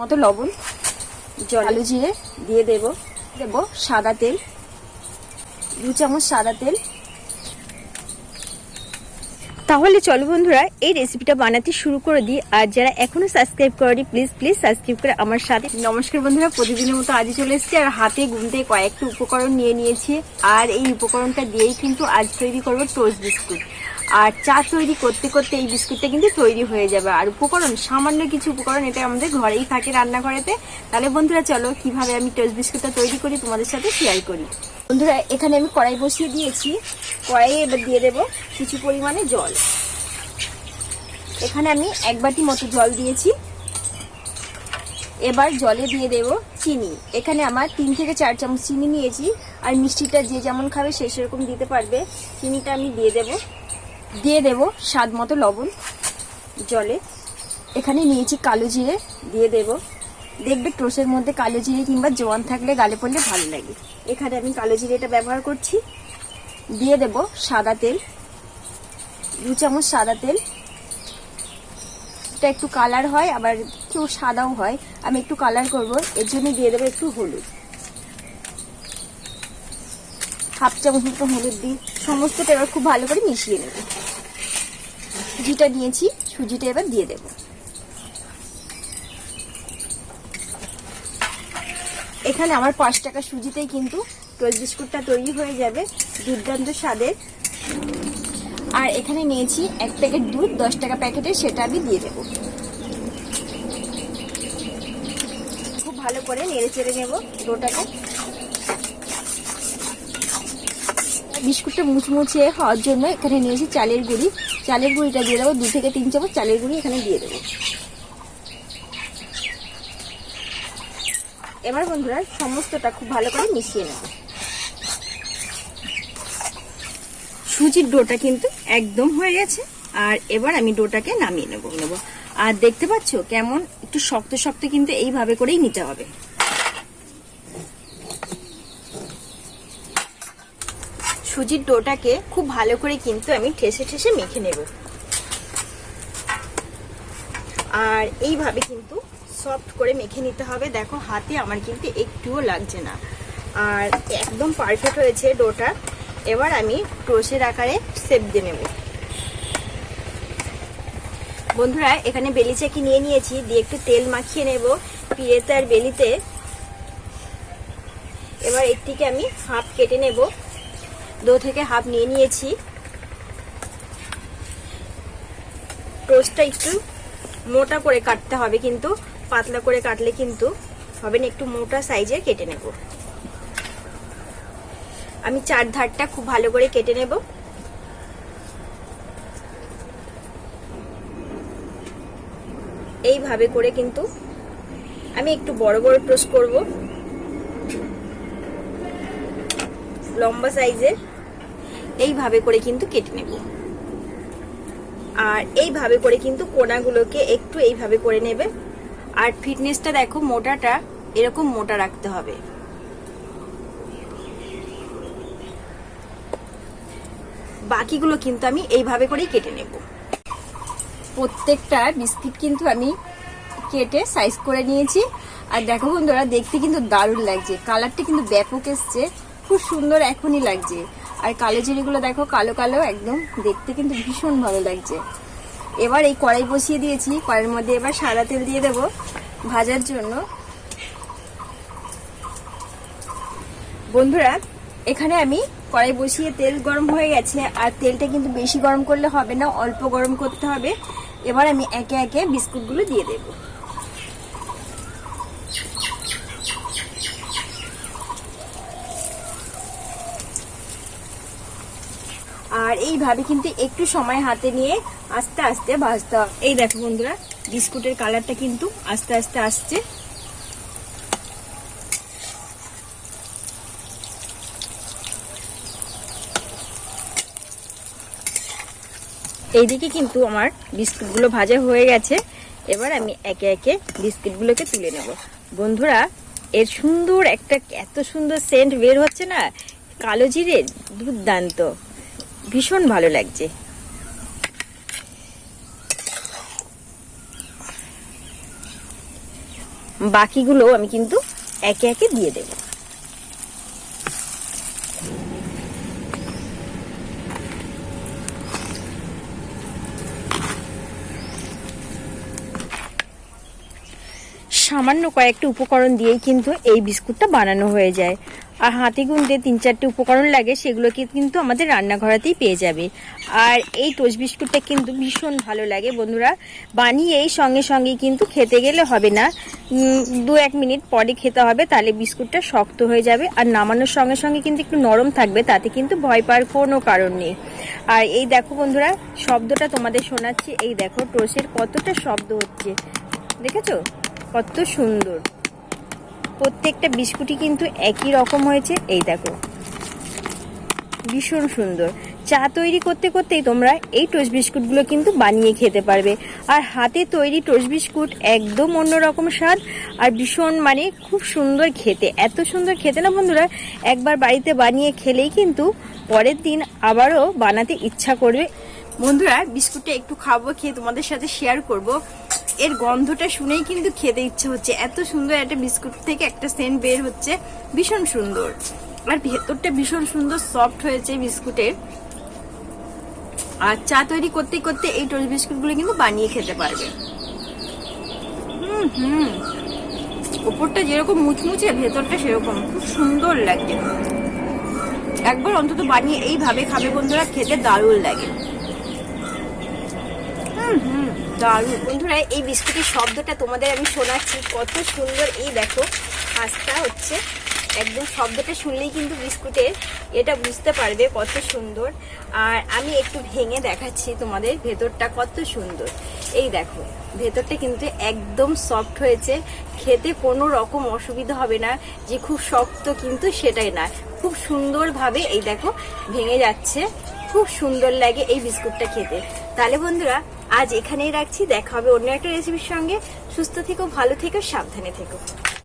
মতো লবণ জল আলু জিরে দিয়ে দেব। দেব সাদা তেল দু চামচ সাদা তেল। তাহলে চলো বন্ধুরা এই রেসিপিটা বানাতে শুরু করে দিই। আর যারা এখনও সাবস্ক্রাইব করেনি প্লিজ প্লিজ সাবস্ক্রাইব করে আমার সাথে নমস্কার বন্ধুরা প্রতিদিনের মতো আজই চলে এসেছি। আর হাতে গুনতে কয়েকটা উপকরণ নিয়ে নিয়েছি। আর এই উপকরণটা দিয়েই কিন্তু আজ তৈরি করব টোস্ট বিস্কুট আর চা তৈরি করতে করতে এই বিস্কুটটা কিন্তু তৈরি হয়ে যাবে। আর উপকরণ, সামান্য কিছু উপকরণ, এটা আমাদের ঘরেই থাকে রান্নাঘরেতে। তাহলে বন্ধুরা, চলো কীভাবে আমি টোস্ট বিস্কুটটা তৈরি করি তোমাদের সাথে শেয়ার করি। বন্ধুরা, এখানে আমি কড়াই বসিয়ে দিয়েছি। কড়াইয়ে এবার দিয়ে দেবো কিছু পরিমাণে জল। এখানে আমি এক বাটি মতো জল দিয়েছি। এবার জলে দিয়ে দেব চিনি। এখানে আমার তিন থেকে চার চামচ চিনি নিয়েছি। আর মিষ্টিটা যে যেমন খাবে সে সেরকম দিতে পারবে। চিনিটা আমি দিয়ে দেব। দিয়ে দেব স্বাদ মতো লবণ জলে। এখানে নিয়েছি কালো জিরে, দিয়ে দেব। দেখবে টোসের মধ্যে কালো জিরে কিংবা জোয়ান থাকলে গালে পড়লে ভালো লাগে। এখানে আমি কালো জিরেটা ব্যবহার করছি। দিয়ে দেব সাদা তেল, দু চামচ সাদা তেল। এটা একটু কালার হয়, আবার কেউ সাদাও হয়। আমি একটু কালার করব, এর জন্য দিয়ে দেবো একটু হলুদ। হাফ চামচ মতো হলুদ দিই। সমস্তটা এবার খুব ভালো করে মিশিয়ে নেব। সুজিটা নিয়েছি, সুজিটা এবার দিয়ে দেব। এখানে আমার পাঁচ টাকা সুজিতেই কিন্তু টোস্ট বিস্কুটটা তৈরি হয়ে যাবে, দুর্দান্ত স্বাদের। আর এখানে নিয়েছি এক প্যাকেট দুধ, দশ টাকা প্যাকেটের, সেটা আমি দিয়ে দেবো। খুব ভালো করে নেড়ে চেড়ে নেব ডোটাকে বিস্কুটটা মুচমুচে হওয়ার জন্য এখানে নিয়েছি চালের গুঁড়ি। চালের গুঁড়িটা দিয়ে দেবো, দু থেকে তিন চামচ চালের গুঁড়ি এখানে দিয়ে দেবো। এবার বন্ধুরা, সমস্তটা খুব ভালো করে মিশিয়ে নেব। সুজির ডোটা কিন্তু একদম হয়ে গেছে, আর এবার আমি ডোটাকে নামিয়ে নেব নেব। আর দেখতে পাচ্ছ কেমন একটু শক্ত শক্ত কিন্তু এইভাবে করেই নিতে হবে। সুজির ডোটাকে খুব ভালো করে কিন্তু আমি ঠেসে ঠেসে মেখে নেব। আর এইভাবে কিন্তু সফট করে মেখে নিতে হবে। দেখো, হাতে আমার কিন্তু একটুও লাগছে না। আর একদম পারফেক্ট হয়েছে ডোটা। এবার আমি টোসের আকারে সেপ দিয়ে নেব। বন্ধুরা, এখানে বেলি চাকি নিয়ে নিয়েছি। দিয়ে একটু তেল মাখিয়ে নেব। পিড়েতে আর বেলিতে। এবার এর আমি হাফ কেটে নেব। দো থেকে হাফ নিয়ে নিয়েছি। টোস্টটা একটু মোটা করে কাটতে হবে কিন্তু, পাতলা করে কাটলে কিন্তু হবে না, একটু মোটা সাইজে কেটে নেব। আমি চার ধারটা খুব ভালো করে কেটে নেব। এইভাবে করে কিন্তু আমি একটু বড় বড় টোস্ট করব। লম্বা সাইজের। এইভাবে করে কিন্তু কেটে নেব। আর এইভাবে করে কিন্তু কোনাগুলোকে একটু এইভাবে করে নেবে। আর ফিটনেসটা দেখো, মোটাটা এরকম মোটা রাখতে হবে। বাকিগুলো কিন্তু আমি এইভাবে করেই কেটে নেব। প্রত্যেকটা বিস্কিট কিন্তু আমি কেটে সাইজ করে নিয়েছি। আর দেখো বন্ধুরা, দেখতে কিন্তু দারুণ লাগছে। কালারটা কিন্তু ব্যাপক এসছে। খুব সুন্দর এখনই লাগছে। আর কালো জিরিগুলো দেখো, কালো কালো একদম। দেখতে কিন্তু ভীষণ ভালো লাগছে। এবার এই কড়াই বসিয়ে দিয়েছি। কড়াইয়ের মধ্যে এবার সাদা তেল দিয়ে দেব ভাজার জন্য। বন্ধুরা, এখানে আমি কড়াই বসিয়ে তেল গরম হয়ে গেছে। আর তেলটা কিন্তু বেশি গরম করলে হবে না, অল্প গরম করতে হবে। এবার আমি একে একে বিস্কুটগুলো দিয়ে দেব। আর এইভাবে কিন্তু একটু সময় হাতে নিয়ে আস্তে আস্তে ভাজতে হবে। এই দেখো বন্ধুরা, বিস্কুটের কালারটা কিন্তু আস্তে আস্তে আসছে। এইদিকে কিন্তু আমার বিস্কুটগুলো ভাজা হয়ে গেছে। এবার আমি একে একে বিস্কিটগুলোকে তুলে নেব। বন্ধুরা, এর সুন্দর একটা, এত সুন্দর সেন্ট বের হচ্ছে না? কালো জিরে দুর্দান্ত। ভীষণ ভালো লাগছে। বাকিগুলো আমি কিন্তু একে একে দিয়ে দেবো। সামান্য কয়েকটা উপকরণ দিয়েই কিন্তু এই বিস্কুটটা বানানো হয়ে যায়। আর হাতে গুনতে তিন চারটে উপকরণ লাগে, সেগুলোকে কিন্তু আমাদের রান্নাঘরেতেই পেয়ে যাবে। আর এই টোস্ট বিস্কুটটা কিন্তু ভীষণ ভালো লাগে বন্ধুরা। বানিয়ে এই সঙ্গে সঙ্গে কিন্তু খেতে গেলে হবে না। দু এক মিনিট পরে খেতে হবে, তাহলে বিস্কুটটা শক্ত হয়ে যাবে। আর নামানোর সঙ্গে সঙ্গে কিন্তু একটু নরম থাকবে, তাতে কিন্তু ভয় পাওয়ার কোনো কারণ নেই। আর এই দেখো বন্ধুরা, শব্দটা তোমাদের শোনাচ্ছি। এই দেখো, টোস্টের কতটা শব্দ হচ্ছে। দেখেছ? কত সুন্দর। প্রত্যেকটা বিস্কুটই কিন্তু একই রকম হয়েছে, এই দেখো। ভীষণ সুন্দর। চা তৈরি করতে করতেই তোমরা এই টোস্ট বিস্কুটগুলো কিন্তু বানিয়ে খেতে পারবে। আর হাতে তৈরি টোস্ট বিস্কুট একদম অন্যরকম স্বাদ আর ভীষণ মানে খুব সুন্দর খেতে। এত সুন্দর খেতে না বন্ধুরা, একবার বাড়িতে বানিয়ে খেলেই কিন্তু পরের দিন আবারও বানাতে ইচ্ছা করবে। বন্ধুরা, বিস্কুটটা একটু খাব, খেয়ে তোমাদের সাথে শেয়ার করব। এর গন্ধটা শুনেই কিন্তু খেতে ইচ্ছে হচ্ছে। এত সুন্দর একটা বিস্কুট থেকে একটা সেন্ট বের হচ্ছে। ভীষণ সুন্দর। আর ভেতরটা ভীষণ সুন্দর সফট হয়েছে বিস্কুটের। আর চা তৈরি করতে করতে এই টোস্ট বিস্কুটগুলো কিন্তু বানিয়ে খেতে পারবে। হুম হুম। ওপরটা যেরকম মুচমুচে, ভেতরটা সেরকম। খুব সুন্দর লাগে। একবার অন্তত বানিয়ে এইভাবে খাবে বন্ধুরা, খেতে দারুণ লাগে। দারুণ। বন্ধুরা, এই বিস্কুটের শব্দটা তোমাদের আমি শোনাচ্ছি। কত সুন্দর এই দেখো আস্তা হচ্ছে। একদম শব্দটা শুনলেই কিন্তু বিস্কুটের এটা বুঝতে পারবে কত সুন্দর। আর আমি একটু ভেঙে দেখাচ্ছি তোমাদের ভেতরটা কত সুন্দর। এই দেখো, ভেতরটা কিন্তু একদম সফট হয়েছে। খেতে কোনো রকম অসুবিধা হবে না। যে খুব শক্ত কিন্তু সেটাই না। খুব সুন্দরভাবে এই দেখো, ভেঙে যাচ্ছে। খুব সুন্দর লাগে এই বিস্কুটটা খেতে। তাহলে বন্ধুরা আজ এখানেই রাখছি। দেখা হবে অন্য একটা রেসিপির সঙ্গে। সুস্থ থেকো, ভালো থেকো, সাবধানে থেকো।